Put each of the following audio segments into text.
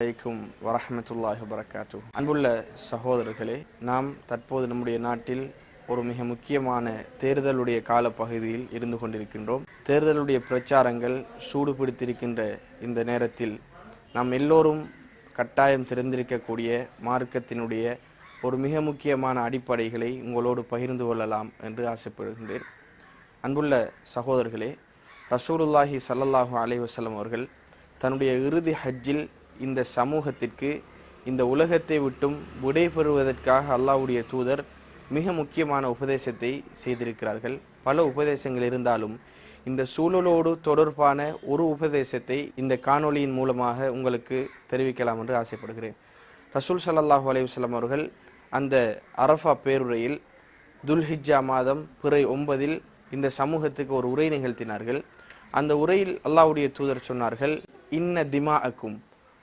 வலைக்கும் வரஹமத்துல்லாஹி வரகாத்து அன்புள்ள சகோதரர்களே நாம் தற்போது நம்முடைய நாட்டில் ஒரு மிக முக்கியமான தேர்தலுடைய காலப்பகுதியில் இருந்து கொண்டிருக்கின்றோம். தேர்தலுடைய பிரச்சாரங்கள் சூடு பிடித்திருக்கின்ற இந்த நேரத்தில் நாம் எல்லோரும் கட்டாயம் தெரிந்திருக்கக்கூடிய மார்க்கத்தினுடைய ஒரு மிக முக்கியமான அடிப்படைகளை உங்களோடு பகிர்ந்து கொள்ளலாம் என்று ஆசைப்படுகின்றேன். அன்புள்ள சகோதரர்களே ரசூலுல்லாஹி சல்லல்லாஹு அலைஹி அவர்கள் தன்னுடைய இறுதி ஹஜ்ஜில் இந்த சமூகத்திற்கு இந்த உலகத்தை விட்டும் விடைபெறுவதற்காக அல்லாவுடைய தூதர் மிக முக்கியமான உபதேசத்தை செய்திருக்கிறார்கள். பல உபதேசங்கள் இருந்தாலும் இந்த சூழலோடு தொடர்பான ஒரு உபதேசத்தை இந்த காணொளியின் மூலமாக உங்களுக்கு தெரிவிக்கலாம் என்று ஆசைப்படுகிறேன். ரசூல் ஸல்லல்லாஹு அலைஹி அவர்கள் அந்த அரஃபா பேருரையில் துல்ஹிஜா மாதம் பிறை ஒன்பதில் இந்த சமூகத்துக்கு ஒரு உரை நிகழ்த்தினார்கள். அந்த உரையில் அல்லாஹ்வுடைய தூதர் சொன்னார்கள் இன்ன திமா அக்கும்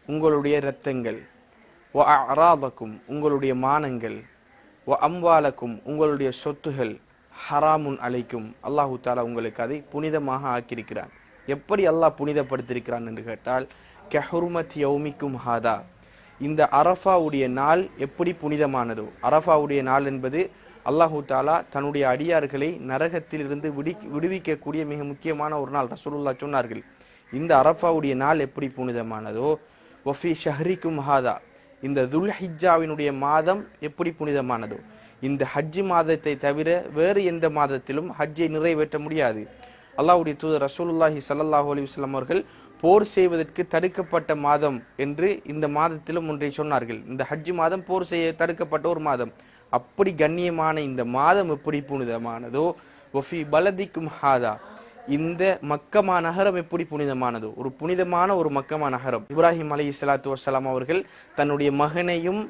உங்களுடைய இரத்தங்கள். ஒ அராதக்கும் உங்களுடைய மானங்கள். ஒ அம்பாலக்கும் உங்களுடைய சொத்துகள் ஹராமுன் அழைக்கும் அல்லாஹு தாலா உங்களுக்கு அதை புனிதமாக ஆக்கியிருக்கிறான். எப்படி அல்லாஹ் புனிதப்படுத்தியிருக்கிறான் என்று கேட்டால் கெஹ்ருமத் யௌமிக்கும் ஹாதா. இந்த அரஃபாவுடைய நாள் எப்படி புனிதமானதோ அரஃபாவுடைய நாள் என்பது அல்லாஹு தாலா தன்னுடைய அடியார்களை நரகத்தில் இருந்து விடி விடுவிக்கக்கூடிய மிக முக்கியமான ஒரு நாள். ரசூலுல்லா சொன்னார்கள் இந்த அரஃபாவுடைய நாள் எப்படி புனிதமானதோ ஒஃபி ஷஹரிக்கும் ஹாதா. இந்த துல் ஹிஜ்ஜாவினுடைய மாதம் எப்படி புனிதமானதோ இந்த ஹஜ்ஜி மாதத்தை தவிர வேறு எந்த மாதத்திலும் ஹஜ்ஜை நிறைவேற்ற முடியாது. அல்லாவுடைய தூதர் ரசூலுல்லாஹி சல்லாஹூ அலிவஸ்லாம் அவர்கள் போர் செய்வதற்கு தடுக்கப்பட்ட மாதம் என்று இந்த மாதத்திலும் ஒன்றை சொன்னார்கள். இந்த ஹஜ்ஜி மாதம் போர் செய்ய தடுக்கப்பட்ட ஒரு மாதம். அப்படி கண்ணியமான இந்த மாதம் எப்படி புனிதமானதோ ஒஃபி பலதிக்கும் ஹாதா. இந்த மக்கமா நகரம் எப்படி புனிதமானதோ ஒரு புனிதமான ஒரு மக்கமா நகரம். இப்ராஹிம் அலி இஸ்லாத்து வசலாம் அவர்கள் தன்னுடைய மகனையும்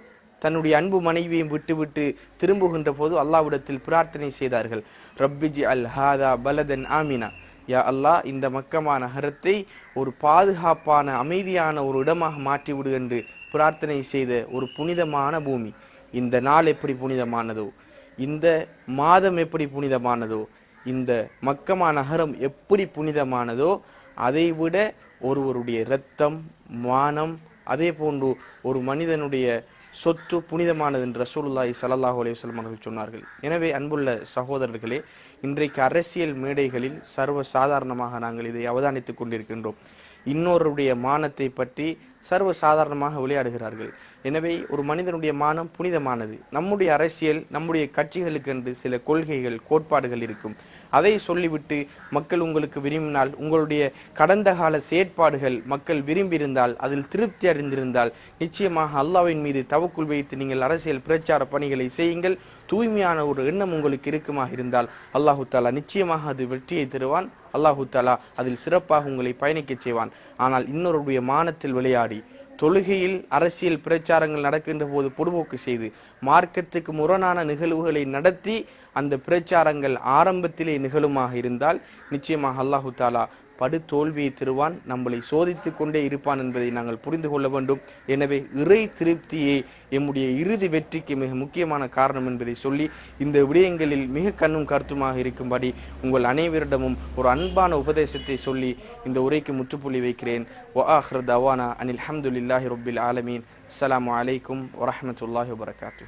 தன்னுடைய அன்பு மனைவியையும் விட்டுவிட்டு திரும்புகின்ற போது அல்லாவிடத்தில் பிரார்த்தனை செய்தார்கள். ரப்பிஜி அல் ஹாதா பலதன் ஆமினா. யா அல்லாஹ் இந்த மக்கமா நகரத்தை ஒரு பாதுகாப்பான அமைதியான ஒரு இடமாக மாற்றி விடு என்று பிரார்த்தனை செய்த ஒரு புனிதமான பூமி. இந்த நாள் எப்படி புனிதமானதோ இந்த மாதம் எப்படி புனிதமானதோ இந்த மக்கமா நகரம் எப்படி புனிதமானதோ அதைவிட ஒருவருடைய இரத்தம் மானம் அதே போன்று ஒரு மனிதனுடைய சொத்து புனிதமானது என்று ரசூலுல்லாஹி ஸல்லல்லாஹு அலைஹி வஸல்லம் அவர்கள் சொன்னார்கள். எனவே அன்புள்ள சகோதரர்களே இன்றைக்கு அரசியல் மேடைகளில் சர்வ சாதாரணமாக நாங்கள் இதை அவதானித்துக் கொண்டிருக்கின்றோம். இன்னொருடைய மானத்தை பற்றி சர்வ சாதாரணமாக விளையாடுகிறார்கள். எனவே ஒரு மனிதனுடைய மானம் புனிதமானது. நம்முடைய அரசியல் நம்முடைய கட்சிகளுக்கென்று சில கொள்கைகள் கோட்பாடுகள் இருக்கும். அதை சொல்லிவிட்டு மக்கள் உங்களுக்கு விரும்பினால் உங்களுடைய கடந்த கால செயற்பாடுகள் மக்கள் விரும்பியிருந்தால் அதில் திருப்தி அறிந்திருந்தால் நிச்சயமாக அல்லாவின் மீது தவக்குள் வைத்து நீங்கள் அரசியல் பிரச்சார பணிகளை செய்யுங்கள். தூய்மையான ஒரு எண்ணம் உங்களுக்கு இருக்குமாக இருந்தால் அல்லாஹு தாலா நிச்சயமாக அது வெற்றியை தருவான். அல்லாஹு தாலா அதில் சிறப்பாக உங்களை பயணிக்கச் செய்வான். ஆனால் இன்னொருடைய மானத்தில் விளையாடி தொழுகையில் அரசியல் பிரச்சாரங்கள் நடக்கின்ற போது பொடுபோக்கு செய்து மார்க்கத்துக்கு முரணான நிகழ்வுகளை நடத்தி அந்த பிரச்சாரங்கள் ஆரம்பத்திலே நிகழுமாக இருந்தால் நிச்சயமாக அல்லாஹு தாலா படு தோல்வியை தருவான் நம்மளை சோதித்து கொண்டே இருப்பான் என்பதை நாங்கள் புரிந்து கொள்ள வேண்டும். எனவே இறை திருப்தியே எம்முடைய இறுதி வெற்றிக்கு மிக முக்கியமான காரணம் என்பதை சொல்லி இந்த விடயங்களில் மிக கண்ணும் கருத்துமாக இருக்கும்படி உங்கள் அனைவரிடமும் ஒரு அன்பான உபதேசத்தை சொல்லி இந்த உரைக்கு முற்றுப்புள்ளி வைக்கிறேன். ஒ ஆஹ்ர தவானா அனில் ஹம்துல்லாஹி ரொபில் ஆலமீன். அஸ்லாம் அலைக்கும் வரமத்துல்லாஹி வபரகாத்து